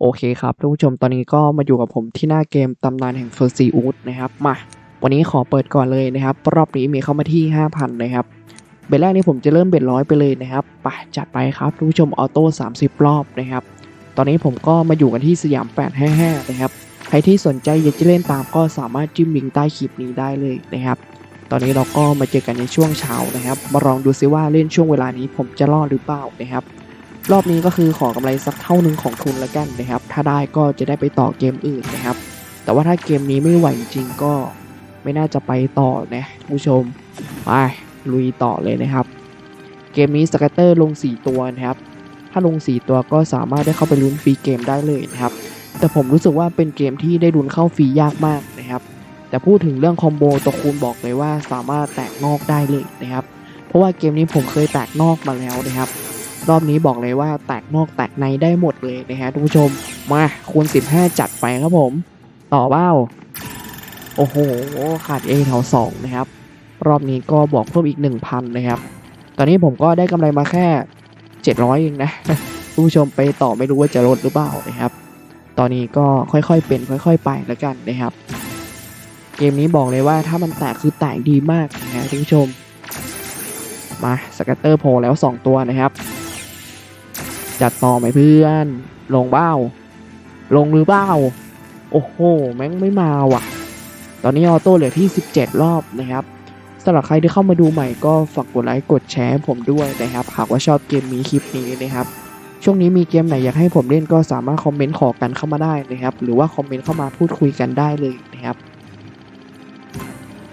โอเคครับท่านผู้ชมตอนนี้ก็มาอยู่กับผมที่หน้าเกมตำนานแห่งเฟอร์ซีอูดนะครับมาวันนี้ขอเปิดก่อนเลยนะครับ รอบนี้มีเข้ามาที่ 5,000 นะครับ เบ็ดแรกนี้ผมจะเริ่มเบ็ดร้อยไปเลยนะครับไปจัดไปครับท่านผู้ชมออโต้ 30 รอบนะครับ ตอนนี้ผมก็มาอยู่กันที่สยาม 855 นะครับ ใครที่สนใจอยากจะเล่นตามก็สามารถจิ้มลิงก์ใต้คลิปนี้ได้เลยนะครับ ตอนนี้เราก็มาเจอกันในช่วงเช้านะครับ มาลองดูซิว่าเล่นช่วงเวลานี้ผมจะรอดหรือเปล่านะครับ รอบนี้ก็คือขอกำไรสักเท่าหนึ่งของทุนล้วกันนะครับ ถ้าได้ก็จะได้ไปต่อเกมอื่นนะครับ แต่ว่าถ้าเกมนี้ไม่ไหวจริงก็ไม่น่าจะไปต่อนะผู้ชมไปลุยต่อเลยนะครับ เกมนี้สเกตเตอร์ลง 4 ตัวนะครับ ถ้าลง 4 ตัวก็สามารถได้เข้าไปลุ้นฟรีเกมได้เลยนะครับ แต่ผมรู้สึกว่าเป็นเกมที่ได้ลุ้นเข้าฟรียากมากนะครับ แต่พูดถึงเรื่องคอมโบตัวคูณบอกเลยว่าสามารถแตกนอกได้เลยนะครับ เพราะว่าเกมนี้ผมเคยแตกนอกมาแล้วนะครับ รอบนี้บอกเลยว่าแตกนอกแตกในได้หมดเลยนะฮะทุกผู้ชมมาคูณ 15 จัดไปครับผม ต่อเบ้า โอ้โห ขาด A แถว2นะครับ รอบนี้ก็บอกเพิ่มอีก 1,000 นะครับ ตอนนี้ผมก็ได้กำไรมาแค่ 700 เองนะทุกผู้ชมไปต่อไม่รู้ว่าจะลดหรือเปล่านะครับ ตอนนี้ก็ค่อยๆเป็นค่อย ๆ ไปแล้วกันนะครับ เกมนี้บอกเลยว่าถ้ามันแตกคือแตกดีมากนะฮะทุกผู้ชม มาสกัตเตอร์โผล่แล้ว 2 ตัวนะครับ จัดต่อไหมเพื่อน ลงเบ้า ลงหรือเบ้า โอ้โห แม่งไม่มาว่ะ ตอนนี้ออโต้เหลือที่ 17 รอบนะครับสำหรับใครที่เข้ามาดูใหม่ก็ฝากกดไลค์กดแชร์ผมด้วยนะครับ หากว่าชอบเกมนี้คลิปนี้นะครับ ช่วงนี้มีเกมไหนอยากให้ผมเล่นก็สามารถคอมเมนต์ขอกันเข้ามาได้นะครับ หรือว่าคอมเมนต์เข้ามาพูดคุยกันได้เลยนะครับ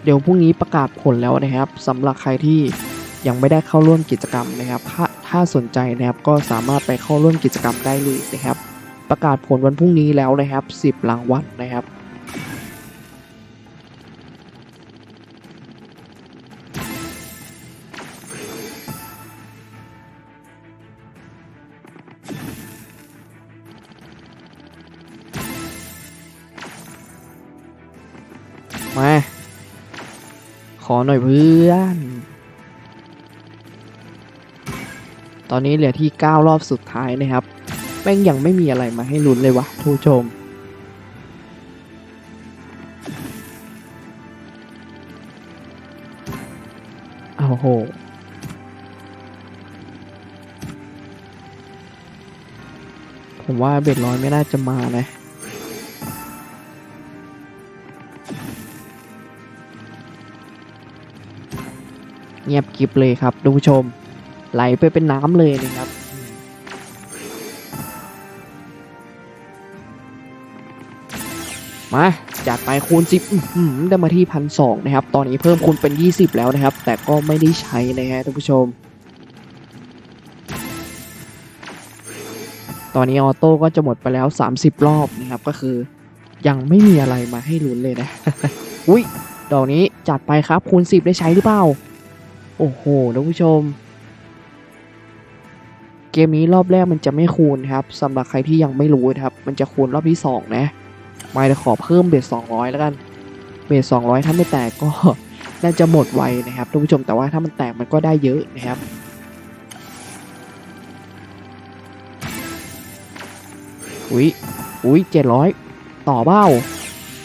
เดี๋ยวพรุ่งนี้ประกาศผลแล้วนะครับสำหรับใครที่ยังไม่ได้เข้าร่วมกิจกรรมนะครับถ้า ถ้าสนใจนะครับก็สามารถไปเข้าร่วมกิจกรรมได้เลยนะครับ ประกาศผลวันพรุ่งนี้แล้วนะครับ 10รางวัลนะครับ มา ขอหน่อยเพื่อน ตอนนี้เหลือที่ 9 รอบสุดท้ายนะครับ แม่งยังไม่มีอะไรมาให้ลุ้นเลยวะทุกผู้ชม โอ้โหผมว่าเบ็ดร้อยไม่น่าจะมานะเงียบกริบเลยครับทุกผู้ชม ไหลไปเป็นน้ำเลยนะครับมาจัดไปคูณ 10ได้มาที่พันสองนะครับ ตอนนี้เพิ่มคูณเป็น 20 แล้วนะครับ แต่ก็ไม่ได้ใช้นะฮะท่านผู้ชม ตอนนี้ออโต้ก็จะหมดไปแล้ว 30 รอบนะครับ ก็คือยังไม่มีอะไรมาให้ลุ้นเลยนะ อุ้ยดอกนี้จัดไปครับคูณ 10 ได้ใช้หรือเปล่า โอ้โหท่านผู้ชม เกมนี้รอบแรกมันจะไม่คูณครับสำหรับใครที่ยังไม่รู้นะครับ มันจะคูณรอบที่ 2 นะไม่จะขอเพิ่มเบส200 แล้วกัน เบส200 ถ้าไม่แตกก็น่าจะหมดไวนะครับท่านผู้ชมแต่ว่าถ้ามันแตกมันก็ได้เยอะนะครับอุ้ยอุ้ย700ต่อเบ้า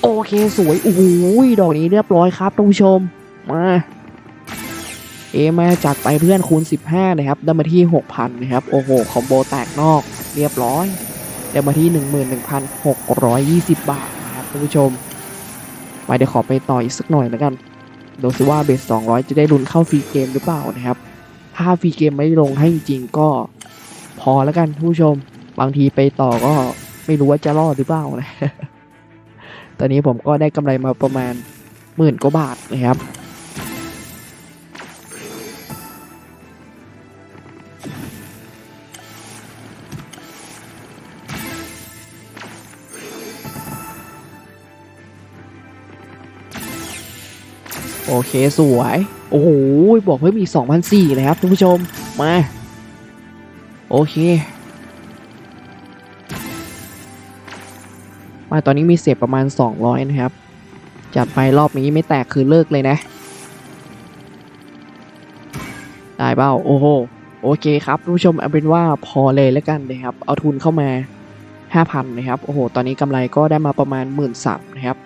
โอเคสวยโอ้โหดอกนี้เรียบร้อยครับท่านผู้ชมมา เอมาจัดไปเพื่อนคูณ 15 นะครับได้มาที่ 6,000 นะครับ โอ้โห คอมโบแตกนอกเรียบร้อยได้มาที่ 11,620 บาทนะครับท่านผู้ชม ไปเดี๋ยวขอไปต่ออีกสักหน่อยแล้วกันดูสิว่าเบส 200 จะได้ลุ้นเข้าฟรีเกมหรือเปล่านะครับ ถ้าฟรีเกมไม่ลงให้จริงก็พอแล้วกันท่านผู้ชม บางทีไปต่อก็ไม่รู้ว่าจะรอดหรือเปล่านะ ตอนนี้ผมก็ได้กำไรมาประมาณหมื่นกว่าบาทนะครับ โอเคสวย โอ้โหบอกเพิ่มอีก2,004นะครับท่านผู้ชม มา โอเค มาตอนนี้มีเสียบประมาณ 200 นะครับ จัดไปรอบนี้ไม่แตกคือเลิกเลยนะ ได้เปล่าโอ้โห โอเคครับท่านผู้ชมเอาเป็นว่าพอเลยแล้วกันนะครับ เอาทุนเข้ามา 5,000 นะครับ โอ้โห ตอนนี้กำไรก็ได้มาประมาณ 1 3ื่นนะครับ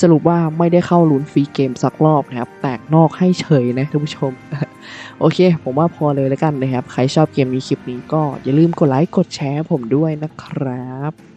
สรุปว่าไม่ได้เข้าลุ้นฟรีเกมสักรอบนะครับ แตกนอกให้เฉยนะท่านผู้ชม โอเค ผมว่าพอเลยแล้วกันนะครับ ใครชอบเกมนี้คลิปนี้ก็อย่าลืมกดไลค์กดแชร์ผมด้วยนะครับ